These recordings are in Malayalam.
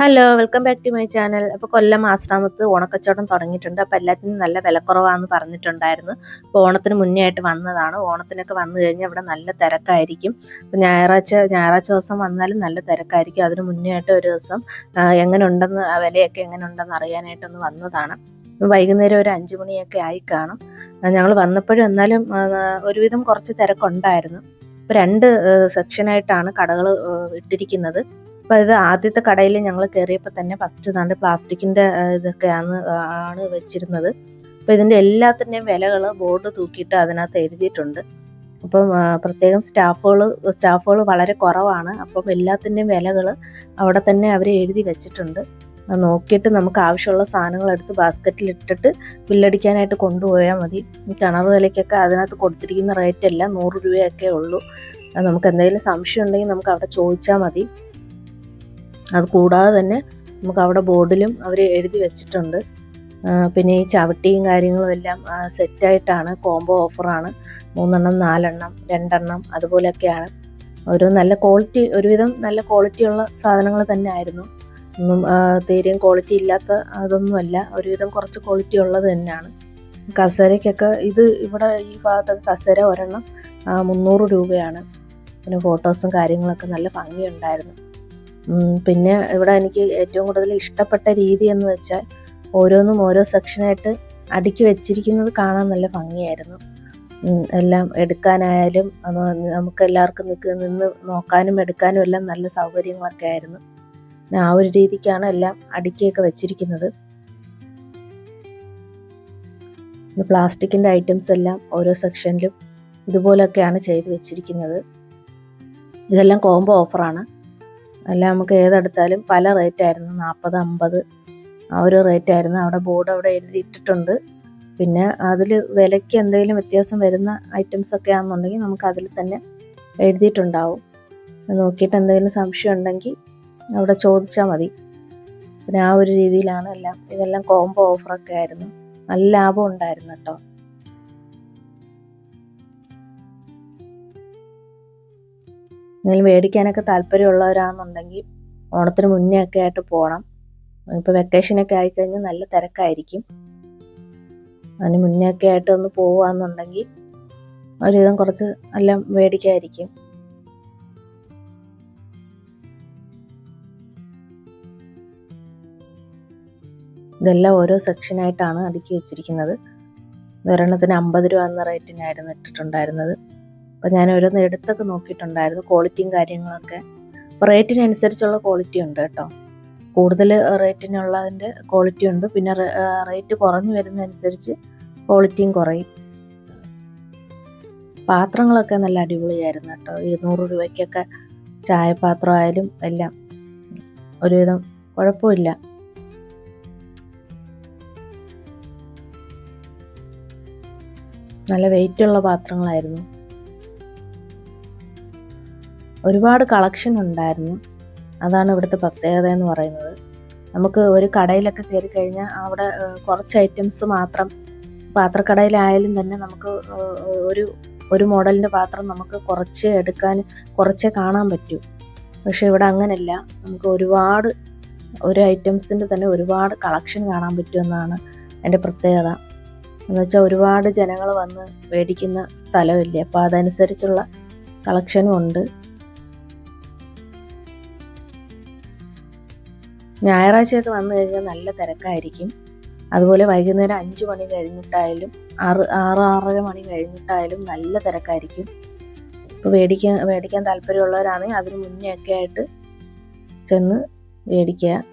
Hello welcome back to my channel അപ്പോൾ കൊല്ലം ആശ്രാമത്ത് ഓണക്കച്ചവടം തുടങ്ങിയിട്ടുണ്ട്. അപ്പോൾ എല്ലാത്തിനും നല്ല വിലക്കുറവാന്ന് പറഞ്ഞിട്ടുണ്ടായിരുന്നു. അപ്പോൾ ഓണത്തിന് മുന്നേ ആയിട്ട് വന്നതാണ്. ഓണത്തിനൊക്കെ വന്നു കഴിഞ്ഞാൽ ഇവിടെ നല്ല തിരക്കായിരിക്കും. അപ്പോൾ ഞായറാഴ്ച ഞായറാഴ്ച ദിവസം വന്നാലും നല്ല തിരക്കായിരിക്കും. അതിന് മുന്നേ ആയിട്ട് ഒരു ദിവസം എങ്ങനെ ഉണ്ടെന്ന് വിലയൊക്കെ എങ്ങനെ ഉണ്ടെന്ന് അറിയാനായിട്ടൊന്ന് വന്നതാണ്. വൈകുന്നേരം ഒരു അഞ്ച് മണിയൊക്കെ ആയി കാണും. ഞങ്ങൾ വന്നപ്പോഴും എന്നാലും ഒരുവിധം കുറച്ച് തിരക്കുണ്ടായിരുന്നു. ഇപ്പോൾ രണ്ട് സെക്ഷനായിട്ടാണ് കടകൾ ഇട്ടിരിക്കുന്നത്. അപ്പോൾ ഇത് ആദ്യത്തെ കടയിൽ ഞങ്ങൾ കയറിയപ്പോൾ തന്നെ ഫസ്റ്റ് നല്ല പ്ലാസ്റ്റിക്കിന്റെ ഇതൊക്കെയാണ് ആണ് വെച്ചിരുന്നത്. അപ്പോൾ ഇതിന്റെ എല്ലാത്തിന്റെയും വിലകൾ ബോർഡ് തൂക്കിയിട്ട് അതിനകത്ത് എഴുതിയിട്ടുണ്ട്. അപ്പം പ്രത്യേകം സ്റ്റാഫുകൾ സ്റ്റാഫുകൾ വളരെ കുറവാണ്. അപ്പം എല്ലാത്തിന്റെയും വിലകൾ അവിടെ തന്നെ അവർ എഴുതി വെച്ചിട്ടുണ്ട്. നോക്കിയിട്ട് നമുക്ക് ആവശ്യമുള്ള സാധനങ്ങൾ എടുത്ത് ബാസ്ക്കറ്റിൽ ഇട്ടിട്ട് ബില്ലടിക്കാനായിട്ട് കൊണ്ടുപോയാൽ മതി. കിണർ വിലയ്ക്കൊക്കെ അതിനകത്ത് കൊടുത്തിരിക്കുന്ന റേറ്റ് എല്ലാം നൂറ് രൂപയൊക്കെ ഉള്ളൂ. നമുക്ക് എന്തെങ്കിലും സംശയം ഉണ്ടെങ്കിൽ നമുക്ക് അവിടെ ചോദിച്ചാൽ മതി. അത് കൂടാതെ തന്നെ നമുക്ക് അവിടെ ബോർഡിലും അവർ എഴുതി വെച്ചിട്ടുണ്ട്. പിന്നെ ഈ ചവിട്ടിയും കാര്യങ്ങളും എല്ലാം സെറ്റായിട്ടാണ് കോംബോ ഓഫറാണ് മൂന്നെണ്ണം നാലെണ്ണം രണ്ടെണ്ണം അതുപോലെയൊക്കെയാണ്. ഒരു നല്ല ക്വാളിറ്റി ഒരുവിധം നല്ല ക്വാളിറ്റിയുള്ള സാധനങ്ങൾ തന്നെ ആയിരുന്നു ഒന്നും തീരെയും ക്വാളിറ്റി ഇല്ലാത്ത അതൊന്നുമല്ല. ഒരുവിധം കുറച്ച് ക്വാളിറ്റി ഉള്ളത് തന്നെയാണ്. കസേരയ്ക്കൊക്കെ ഇത് ഇവിടെ ഈ ഭാഗത്തൊക്കെ കസേര ഒരെണ്ണം മുന്നൂറ് രൂപയാണ്. പിന്നെ ഫോട്ടോസും കാര്യങ്ങളൊക്കെ നല്ല ഭംഗിയുണ്ടായിരുന്നു. പിന്നെ ഇവിടെ എനിക്ക് ഏറ്റവും കൂടുതൽ ഇഷ്ടപ്പെട്ട രീതി എന്ന് വെച്ചാൽ ഓരോന്നും ഓരോ സെക്ഷനായിട്ട് അടുക്കി വെച്ചിരിക്കുന്നത് കാണാൻ നല്ല ഭംഗിയായിരുന്നു. എല്ലാം എടുക്കാനായാലും നമുക്ക് എല്ലാവർക്കും നിൽക്ക് നിന്ന് നോക്കാനും എടുക്കാനും എല്ലാം നല്ല സൗകര്യങ്ങളൊക്കെ ആയിരുന്നു. ആ ഒരു രീതിക്കാണ് എല്ലാം അടുക്കിയൊക്കെ വെച്ചിരിക്കുന്നത്. പ്ലാസ്റ്റിക്കിന്റെ ഐറ്റംസ് എല്ലാം ഓരോ സെക്ഷനിലും ഇതുപോലെയൊക്കെയാണ് ചെയ്ത് വെച്ചിരിക്കുന്നത്. ഇതെല്ലാം കോംബോ ഓഫറാണ് എല്ലാം നമുക്ക് ഏതെടുത്താലും പല റേറ്റ് ആയിരുന്നു. നാൽപ്പത് അമ്പത് ആ ഒരു റേറ്റ് ആയിരുന്നു. അവിടെ ബോർഡ് അവിടെ എഴുതിയിട്ടിട്ടുണ്ട്. പിന്നെ അതിൽ വിലയ്ക്ക് എന്തെങ്കിലും വ്യത്യാസം വരുന്ന ഐറ്റംസ് ഒക്കെ ആണെന്നുണ്ടെങ്കിൽ നമുക്ക് അതിൽ തന്നെ എഴുതിയിട്ടുണ്ടാവും. നോക്കിയിട്ട് എന്തെങ്കിലും സംശയം ഉണ്ടെങ്കിൽ അവിടെ ചോദിച്ചാൽ മതി. പിന്നെ ആ ഒരു രീതിയിലാണ് എല്ലാം. ഇതെല്ലാം കോംബോ ഓഫറൊക്കെ ആയിരുന്നു. നല്ല ലാഭം ഉണ്ടായിരുന്നു കേട്ടോ. എന്തെങ്കിലും മേടിക്കാനൊക്കെ താല്പര്യമുള്ളവരാണെന്നുണ്ടെങ്കിൽ ഓണത്തിന് മുന്നേ ഒക്കെ ആയിട്ട് പോകണം ഇപ്പോൾ വെക്കേഷനൊക്കെ ആയിക്കഴിഞ്ഞാൽ നല്ല തിരക്കായിരിക്കും. അതിന് മുന്നേ ഒക്കെ ആയിട്ട് ഒന്ന് പോവാന്നുണ്ടെങ്കിൽ ഒരുവിധം കുറച്ച് എല്ലാം മേടിക്കായിരിക്കും. ഇതെല്ലാം ഓരോ സെക്ഷനായിട്ടാണ് അടുക്കി വെച്ചിരിക്കുന്നത്. ഒരെണ്ണത്തിന് അമ്പത് രൂപ എന്ന റേറ്റിനായിരുന്നു ഇട്ടിട്ടുണ്ടായിരുന്നത്. അപ്പോൾ ഞാൻ ഓരോന്ന് എടുത്തൊക്കെ നോക്കിയിട്ടുണ്ടായിരുന്നു ക്വാളിറ്റിയും കാര്യങ്ങളൊക്കെ. അപ്പോൾ റേറ്റിനനുസരിച്ചുള്ള ക്വാളിറ്റി ഉണ്ട് കേട്ടോ. കൂടുതൽ റേറ്റിനുള്ളതിന്റെ ക്വാളിറ്റി ഉണ്ട്. പിന്നെ റേറ്റ് കുറഞ്ഞു വരുന്നതനുസരിച്ച് ക്വാളിറ്റിയും കുറയും. പാത്രങ്ങളൊക്കെ നല്ല അടിപൊളിയായിരുന്നു കേട്ടോ. ഇരുന്നൂറ് രൂപയ്ക്കൊക്കെ ചായപാത്രം ആയാലും എല്ലാം. ഒരുവിധം കുഴപ്പമില്ല. നല്ല വെയിറ്റുള്ള പാത്രങ്ങളായിരുന്നു. ഒരുപാട് കളക്ഷൻ ഉണ്ടായിരുന്നു. അതാണ് ഇവിടുത്തെ പ്രത്യേകത എന്ന് പറയുന്നത്. നമുക്ക് ഒരു കടയിലൊക്കെ കയറി കഴിഞ്ഞാൽ അവിടെ കുറച്ച് ഐറ്റംസ് മാത്രം പാത്രക്കടയിലായാലും തന്നെ നമുക്ക് ഒരു ഒരു മോഡലിന്റെ പാത്രം നമുക്ക് കുറച്ച് എടുക്കാൻ കുറച്ചേ കാണാൻ പറ്റൂ. പക്ഷെ ഇവിടെ അങ്ങനെയല്ല നമുക്ക് ഒരുപാട് ഒരു ഐറ്റംസിന്റെ തന്നെ ഒരുപാട് കളക്ഷൻ കാണാൻ പറ്റുമെന്നാണ് എന്റെ പ്രത്യേകത. എന്ന് വെച്ചാൽ ഒരുപാട് ജനങ്ങൾ വന്ന് മേടിക്കുന്ന സ്ഥലമില്ലേ? അപ്പോൾ അതനുസരിച്ചുള്ള കളക്ഷനും ഉണ്ട്. ഞായറാഴ്ചയൊക്കെ വന്നു കഴിഞ്ഞാൽ നല്ല തിരക്കായിരിക്കും. അതുപോലെ വൈകുന്നേരം അഞ്ച് മണി കഴിഞ്ഞിട്ടായാലും ആറ് ആറ് ആറര മണി കഴിഞ്ഞിട്ടായാലും നല്ല തിരക്കായിരിക്കും. ഇപ്പോൾ മേടിക്കാൻ മേടിക്കാൻ താല്പര്യമുള്ളവരാണെങ്കിൽ അതിന് മുന്നേ ഒക്കെ ആയിട്ട് ചെന്ന് മേടിക്കുക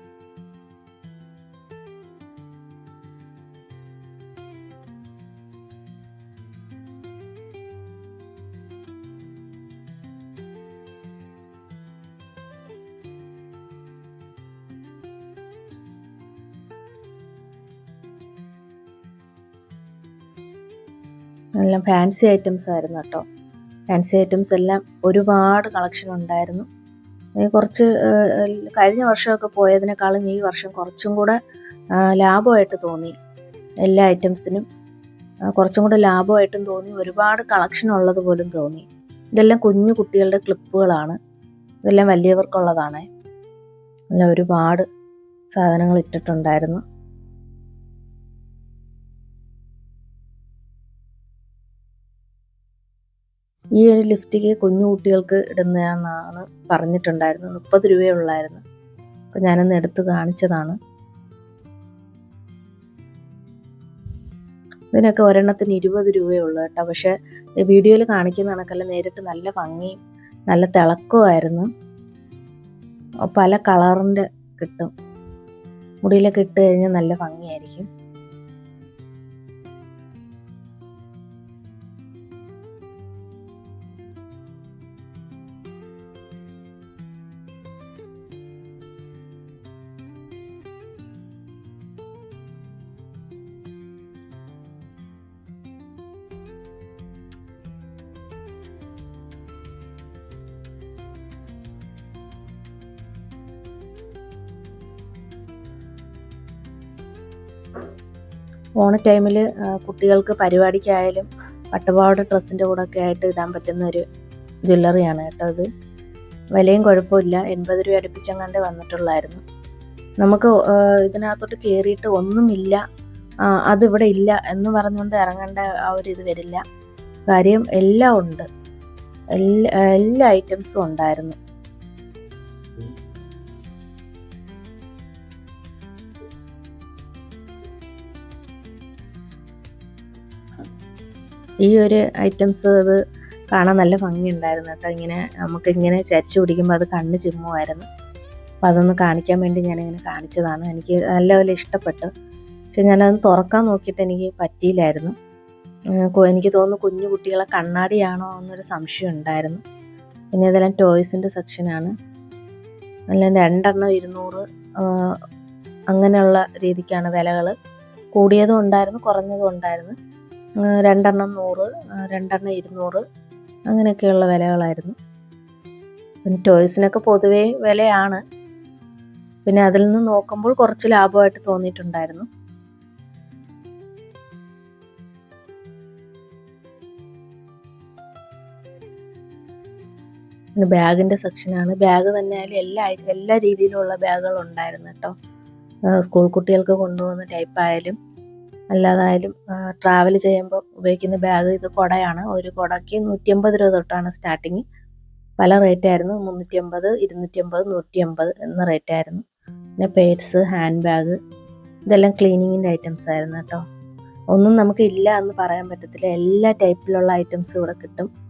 എല്ലാം ഫാൻസി ഐറ്റംസ് ആയിരുന്നു കേട്ടോ. ഫാൻസി ഐറ്റംസ് എല്ലാം ഒരുപാട് കളക്ഷൻ ഉണ്ടായിരുന്നു. കുറച്ച് കഴിഞ്ഞ വർഷമൊക്കെ പോയതിനേക്കാളും ഈ വർഷം കുറച്ചും കൂടെ ലാഭമായിട്ട് തോന്നി എല്ലാ ഐറ്റംസിനും കുറച്ചും കൂടെ ലാഭമായിട്ടും തോന്നി. ഒരുപാട് കളക്ഷൻ ഉള്ളത് പോലും തോന്നി. ഇതെല്ലാം കുഞ്ഞു കുട്ടികളുടെ ക്ലിപ്പുകളാണ് ഇതെല്ലാം വലിയവർക്കുള്ളതാണ്. അല്ല ഒരുപാട് സാധനങ്ങൾ ഇട്ടിട്ടുണ്ടായിരുന്നു. ഈ ഒരു ലിഫ്റ്റിക്ക് കുഞ്ഞു കുട്ടികൾക്ക് ഇടുന്നതെന്നാണ് പറഞ്ഞിട്ടുണ്ടായിരുന്നത്. മുപ്പത് രൂപയേ ഉള്ളായിരുന്നു. അപ്പം ഞാനൊന്ന് എടുത്ത് കാണിച്ചതാണ്. ഇതിനൊക്കെ ഒരെണ്ണത്തിന് ഇരുപത് രൂപയേ കേട്ടോ. പക്ഷേ വീഡിയോയിൽ കാണിക്കുന്ന കണക്കല്ല നേരിട്ട് നല്ല ഭംഗിയും നല്ല തിളക്കമായിരുന്നു പല കളറിന്റെ കിട്ടും. മുടിയിലൊക്കെ ഇട്ട് കഴിഞ്ഞാൽ നല്ല ഭംഗിയായിരിക്കും. ഓണ ടൈമിൽ കുട്ടികൾക്ക് പരിപാടിക്കായാലും പട്ടുപാവാട ഡ്രസ്സിന്റെ കൂടെ ഒക്കെ ആയിട്ട് ഇടാൻ പറ്റുന്ന ഒരു ജ്വല്ലറിയാണ് കേട്ടോ ഇത്. വിലയും കുഴപ്പമില്ല. എൺപത് രൂപ അടുപ്പിച്ചങ്ങാണ്ട് വന്നിട്ടുള്ളായിരുന്നു. നമുക്ക് ഇതിനകത്തോട്ട് കയറിയിട്ട് ഒന്നുമില്ല. അതിവിടെ ഇല്ല എന്ന് പറഞ്ഞുകൊണ്ട് ഇറങ്ങേണ്ട ആ ഒരു ഇത് വരില്ല. കാര്യം എല്ലാം ഉണ്ട്. എല്ലാ എല്ലാ ഐറ്റംസും ഉണ്ടായിരുന്നു. ഈ ഒരു ഐറ്റംസ് അത് കാണാൻ നല്ല ഭംഗിയുണ്ടായിരുന്നു കേട്ടോ. ഇങ്ങനെ നമുക്ക് ഇങ്ങനെ ചരിച്ചു പിടിക്കുമ്പോൾ അത് കണ്ണ് ചിമ്മുമായിരുന്നു. അപ്പോൾ അതൊന്ന് കാണിക്കാൻ വേണ്ടി ഞാനിങ്ങനെ കാണിച്ചതാണ്. എനിക്ക് നല്ലപോലെ ഇഷ്ടപ്പെട്ടു. പക്ഷെ ഞാനത് തുറക്കാൻ നോക്കിയിട്ട് എനിക്ക് പറ്റിയില്ലായിരുന്നു. എനിക്ക് തോന്നുന്നു കുഞ്ഞു കുട്ടികളെ കണ്ണാടിയാണോ എന്നൊരു സംശയം ഉണ്ടായിരുന്നു. പിന്നെ ഇതെല്ലാം ടോയ്സിന്റെ സെക്ഷനാണ് നല്ല രണ്ടെണ്ണം ഇരുന്നൂറ് അങ്ങനെയുള്ള രീതിക്കാണ് വിലകൾ കൂടിയതും ഉണ്ടായിരുന്നു കുറഞ്ഞതും ഉണ്ടായിരുന്നു. രണ്ടെണ്ണം നൂറ് രണ്ടെണ്ണം ഇരുന്നൂറ് അങ്ങനെയൊക്കെയുള്ള വിലകളായിരുന്നു. പിന്നെ ടോയ്സിനൊക്കെ പൊതുവേ വിലയാണ്. പിന്നെ അതിൽ നിന്ന് നോക്കുമ്പോൾ കുറച്ച് ലാഭമായിട്ട് തോന്നിയിട്ടുണ്ടായിരുന്നു. പിന്നെ ബാഗിന്റെ സെക്ഷനാണ്. ബാഗ് തന്നെ എല്ലാ എല്ലാ രീതിയിലുള്ള ബാഗുകളുണ്ടായിരുന്നു കേട്ടോ. സ്കൂൾ കുട്ടികൾക്ക് കൊണ്ടുപോകുന്ന ടൈപ്പ് ആയാലും അല്ലാതായാലും ട്രാവൽ ചെയ്യുമ്പോൾ ഉപയോഗിക്കുന്ന ബാഗ് ഇത് കുടയാണ്. ഒരു കുടയ്ക്ക് നൂറ്റിയമ്പത് രൂപ തൊട്ടാണ് സ്റ്റാർട്ടിങ് പല റേറ്റ് ആയിരുന്നു. മുന്നൂറ്റി അമ്പത് ഇരുന്നൂറ്റി അമ്പത് നൂറ്റി അമ്പത് എന്ന റേറ്റ് ആയിരുന്നു. പിന്നെ പേഴ്സ് ഹാൻഡ് ബാഗ് ഇതെല്ലാം ക്ലീനിങ്ങിന്റെ ഐറ്റംസ് ആയിരുന്നു കേട്ടോ. ഒന്നും നമുക്ക് ഇല്ല എന്ന് പറയാൻ പറ്റത്തില്ല. എല്ലാ ടൈപ്പിലുള്ള ഐറ്റംസ് ഇവിടെ കിട്ടും.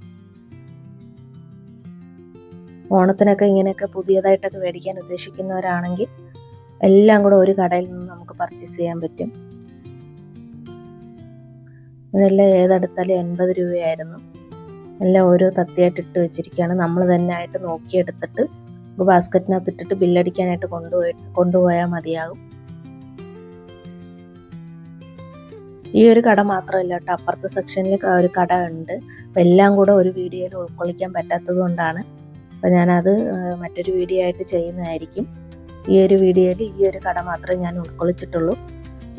ഓണത്തിനൊക്കെ ഇങ്ങനെയൊക്കെ പുതിയതായിട്ടൊക്കെ മേടിക്കാൻ ഉദ്ദേശിക്കുന്നവരാണെങ്കിൽ എല്ലാം കൂടെ ഒരു കടയിൽ നിന്ന് നമുക്ക് പർച്ചേസ് ചെയ്യാൻ പറ്റും. ഇതെല്ലാം ഏതെടുത്താലും എൺപത് രൂപയായിരുന്നു. എല്ലാം ഓരോ തത്തിയായിട്ട് ഇട്ട് വെച്ചിരിക്കുകയാണ്. നമ്മൾ തന്നെ ആയിട്ട് നോക്കിയെടുത്തിട്ട് ബാസ്ക്കറ്റിനകത്ത് ഇട്ടിട്ട് ബില്ലടിക്കാനായിട്ട് കൊണ്ടുപോയി കൊണ്ടുപോയാൽ മതിയാകും. ഈ ഒരു കട മാത്രമല്ല കേട്ടോ. അപ്പുറത്തെ സെക്ഷനിൽ ഒരു കട ഉണ്ട്. അപ്പം എല്ലാം കൂടെ ഒരു വീഡിയോയിൽ ഉൾക്കൊള്ളിക്കാൻ പറ്റാത്തത് കൊണ്ടാണ്. അപ്പം ഞാനത് മറ്റൊരു വീഡിയോ ആയിട്ട് ചെയ്യുന്നതായിരിക്കും. ഈ ഒരു വീഡിയോയിൽ ഈ ഒരു കട മാത്രമേ ഞാൻ ഉൾക്കൊള്ളിച്ചിട്ടുള്ളൂ.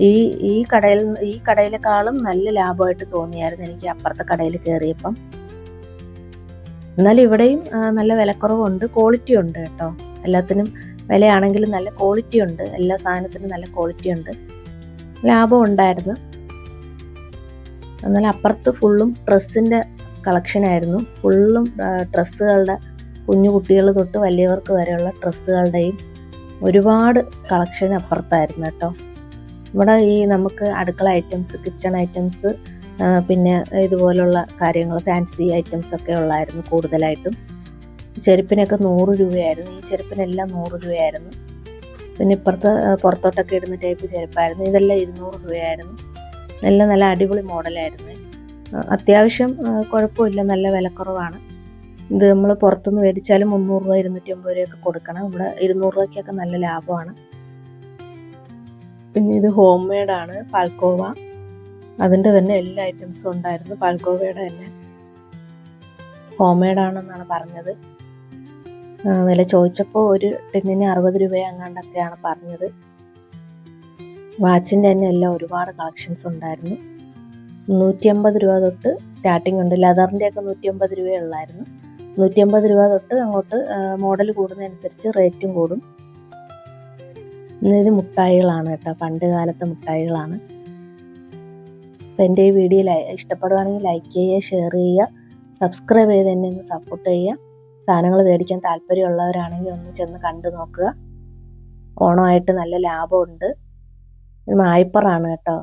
ഈ ഈ കടയിൽ ഈ കടയിലേക്കാളും നല്ല ലാഭമായിട്ട് തോന്നിയായിരുന്നു എനിക്ക് അപ്പുറത്തെ കടയിൽ കയറിയപ്പം. എന്നാലും ഇവിടെയും നല്ല വിലക്കുറവുണ്ട് ക്വാളിറ്റി ഉണ്ട് കേട്ടോ. എല്ലാത്തിനും വിലയാണെങ്കിലും നല്ല ക്വാളിറ്റി ഉണ്ട് എല്ലാ സാധനത്തിനും നല്ല ക്വാളിറ്റി ഉണ്ട്. ലാഭം ഉണ്ടായിരുന്നു. എന്നാൽ അപ്പുറത്ത് ഫുള്ളും ഡ്രസ്സിന്റെ കളക്ഷനായിരുന്നു ഫുള്ളും ഡ്രസ്സുകളുടെ കുഞ്ഞു കുട്ടികൾ തൊട്ട് വലിയവർക്ക് വരെയുള്ള ഡ്രസ്സുകളുടെയും ഒരുപാട് കളക്ഷൻ അപ്പുറത്തായിരുന്നു കേട്ടോ. ഇവിടെ ഈ നമുക്ക് അടുക്കള ഐറ്റംസ് കിച്ചൺ ഐറ്റംസ് പിന്നെ ഇതുപോലുള്ള കാര്യങ്ങൾ ഫാൻസി ഐറ്റംസ് ഒക്കെ ഉള്ളായിരുന്നു കൂടുതലായിട്ടും. ചെരുപ്പിനൊക്കെ നൂറ് രൂപയായിരുന്നു. ഈ ചെരുപ്പിനെല്ലാം നൂറ് രൂപയായിരുന്നു. പിന്നെ ഇപ്പുറത്ത് പുറത്തോട്ടൊക്കെ ഇടുന്ന ടൈപ്പ് ചെരുപ്പായിരുന്നു. ഇതെല്ലാം ഇരുന്നൂറ് രൂപയായിരുന്നു. നല്ല നല്ല അടിപൊളി മോഡലായിരുന്നു. അത്യാവശ്യം കുഴപ്പമില്ല. നല്ല വിലക്കുറവാണ്. ഇത് നമ്മൾ പുറത്തുനിന്ന് മേടിച്ചാലും മുന്നൂറ് രൂപ ഇരുന്നൂറ്റി അമ്പത് രൂപയൊക്കെ കൊടുക്കണം. ഇവിടെ ഇരുന്നൂറ് രൂപയ്ക്കൊക്കെ നല്ല ലാഭമാണ്. പിന്നെ ഇത് ഹോം മെയ്ഡാണ് പാൽക്കോവ അതിന്റെ തന്നെ എല്ലാ ഐറ്റംസും ഉണ്ടായിരുന്നു. പാൽക്കോവയുടെ തന്നെ ഹോം മെയ്ഡാണെന്നാണ് പറഞ്ഞത്. വില ചോദിച്ചപ്പോൾ ഒരു ടിന്നിന് അറുപത് രൂപ അങ്ങാണ്ടൊക്കെയാണ് പറഞ്ഞത്. വാച്ചിന്റെ തന്നെ എല്ലാം ഒരുപാട് കളക്ഷൻസ് ഉണ്ടായിരുന്നു. നൂറ്റി അമ്പത് രൂപ തൊട്ട് സ്റ്റാർട്ടിംഗ് ഉണ്ട്. ലെതറിന്റെ ഒക്കെ നൂറ്റി അമ്പത് രൂപയുള്ളായിരുന്നു നൂറ്റി അമ്പത് രൂപ തൊട്ട് അങ്ങോട്ട് മോഡൽ കൂടുന്നതനുസരിച്ച് റേറ്റും കൂടും. ഇത് മുട്ടായികളാണ് കേട്ടോ. പണ്ട് കാലത്തെ മുട്ടായികളാണ്. അപ്പം എന്റെ ഈ വീഡിയോ ഇഷ്ടപ്പെടുവാണെങ്കിൽ ലൈക്ക് ചെയ്യുക ഷെയർ ചെയ്യുക സബ്സ്ക്രൈബ് ചെയ്ത് എന്നെ ഒന്ന് സപ്പോർട്ട് ചെയ്യുക. സാധനങ്ങൾ മേടിക്കാൻ താല്പര്യമുള്ളവരാണെങ്കിൽ ഒന്ന് ചെന്ന് കണ്ടു നോക്കുക. ഓണമായിട്ട് നല്ല ലാഭമുണ്ട്. മായ്പറാണ് കേട്ടോ.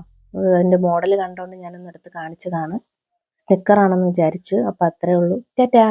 എന്റെ മോഡൽ കണ്ടുകൊണ്ട് ഞാനൊന്ന് എടുത്ത് കാണിച്ചതാണ്. സ്റ്റിക്കറാണെന്ന് വിചാരിച്ചു. അപ്പോൾ അത്രേ ഉള്ളൂ. ടാറ്റാ!